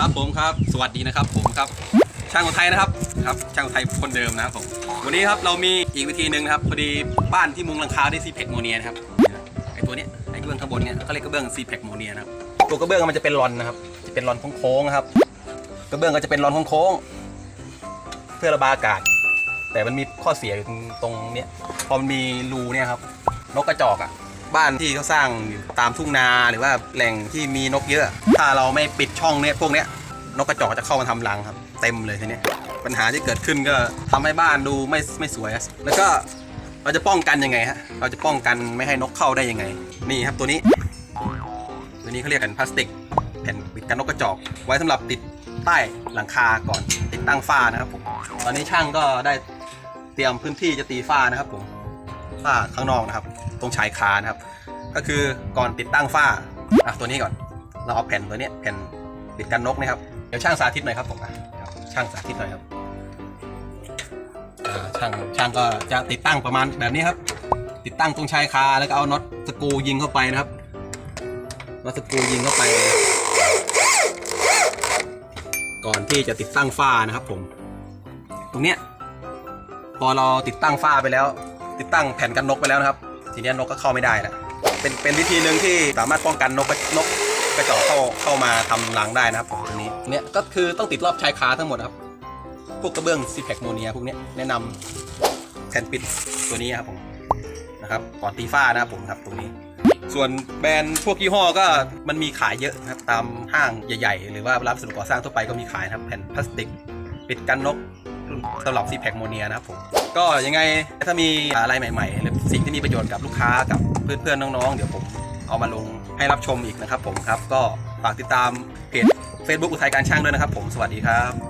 ครับผมครับ สวัสดีนะครับผมครับ ช่างอุทัยนะครับครับ ช่างอุทัยคนเดิมนะครับผม วันนี้ครับเรามีอีกวิธีหนึ่งนะครับพอดีบ้านที่มุงหลังคาด้วยซีเพกโมเนียนะครับไอตัวเนี้ยไอกระเบื้องข้างบนเนี้ยเขาเรียกกระเบื้องซีเพกโมเนียนะครับตัวกระเบื้องมันจะเป็นรอนนะครับ จะเป็นรอนโค้งๆนะครับ กระเบื้องก็จะเป็นรอนโค้งๆเพื่อระบายอากาศ แต่มันมีข้อเสียอยู่ตรงตรงเนี้ยพอมันมีรูเนี่ยครับนกกระจอกอะ บ้านที่เขาสร้างอยู่ตามทุ่งนาหรือว่าแหล่งที่มีนกเยอะ ถ้าเราไม่ปิดช่องเนี่ยพวกเนี้ยนกกระจอกจะเข้ามาทำรังครับ เต็มเลยทีเนี้ยปัญหาที่เกิดขึ้นก็ทำให้บ้านดูไม่ไม่สวย แล้วก็เราจะป้องกันยังไงฮะเราจะป้องกันไม่ให้นกเข้าได้ยังไง นี่ครับตัวนี้ ตัวนี้เขาเรียกแผ่นพลาสติกแผ่นปิดกันนกกระจอก ไว้สำหรับติดใต้หลังคาก่อนติดตั้งฝ้านะครับผมตอนนี้ช่างก็ได้เตรียมพื้นที่จะตีฝ้านะครับผม ฝ้าข้างนอกนะครับ ตรงชายคานะครับ ก็คือก่อนติดตั้งฝ้าอะตัวนี้ก่อน เราเอาแผ่นตัวเนี้ยแผ่นปิดกันนกนะครับเดี๋ยวช่างสาธิตหน่อยครับผมอะช่างสาธิตหน่อยครับช่างช่างก็จะติดตั้งประมาณแบบนี้ครับ ติดตั้งตรงชายคาแล้วก็เอาน็อตสกูยิงเข้าไปนะครับน็อตสกูยิงเข้าไป ก่อนที่จะติดตั้งฝ้านะครับผม ตรงเนี้ยพอเราติดตั้งฝ้าไปแล้ว ติดตั้งแผ่นกันนกไปแล้วนะครับ ทีนี้นกก็เข้าไม่ได้แล้วเป็นเป็นวิธีหนึ่งที่สามารถป้องกันนกนกกระจอกเข้าเข้ามาทำรังได้นะครับผมตรงนี้เนี่ยก็คือต้องติดรอบชายคาทั้งหมดครับ พวกกระเบื้องซีแพคโมเนียพวกนี้แนะนำแผ่นปิดตัวนี้ครับผมนะครับก่อนตีฝ้านะครับผมครับตรงนี้ส่วนแบรนด์พวกยี่ห้อก็มันมีขายเยอะนะครับตามห้างใหญ่ ๆ หรือว่าร้านสดุก่อสร้างทั่วไปก็มีขายนะครับแผ่นพลาสติก ปิดกันนก สำหรับซีแพคโมเนียนะครับผม ก็ยังไงถ้ามีอะไรใหม่ๆ หรือสิ่งที่มีประโยชน์กับลูกค้ากับเพื่อนๆน้องๆ เดี๋ยวผมเอามาลงให้รับชมอีกนะครับผมครับ ก็ฝากติดตามเพจ Facebook อุทัยการช่างด้วยนะครับผมสวัสดีครับ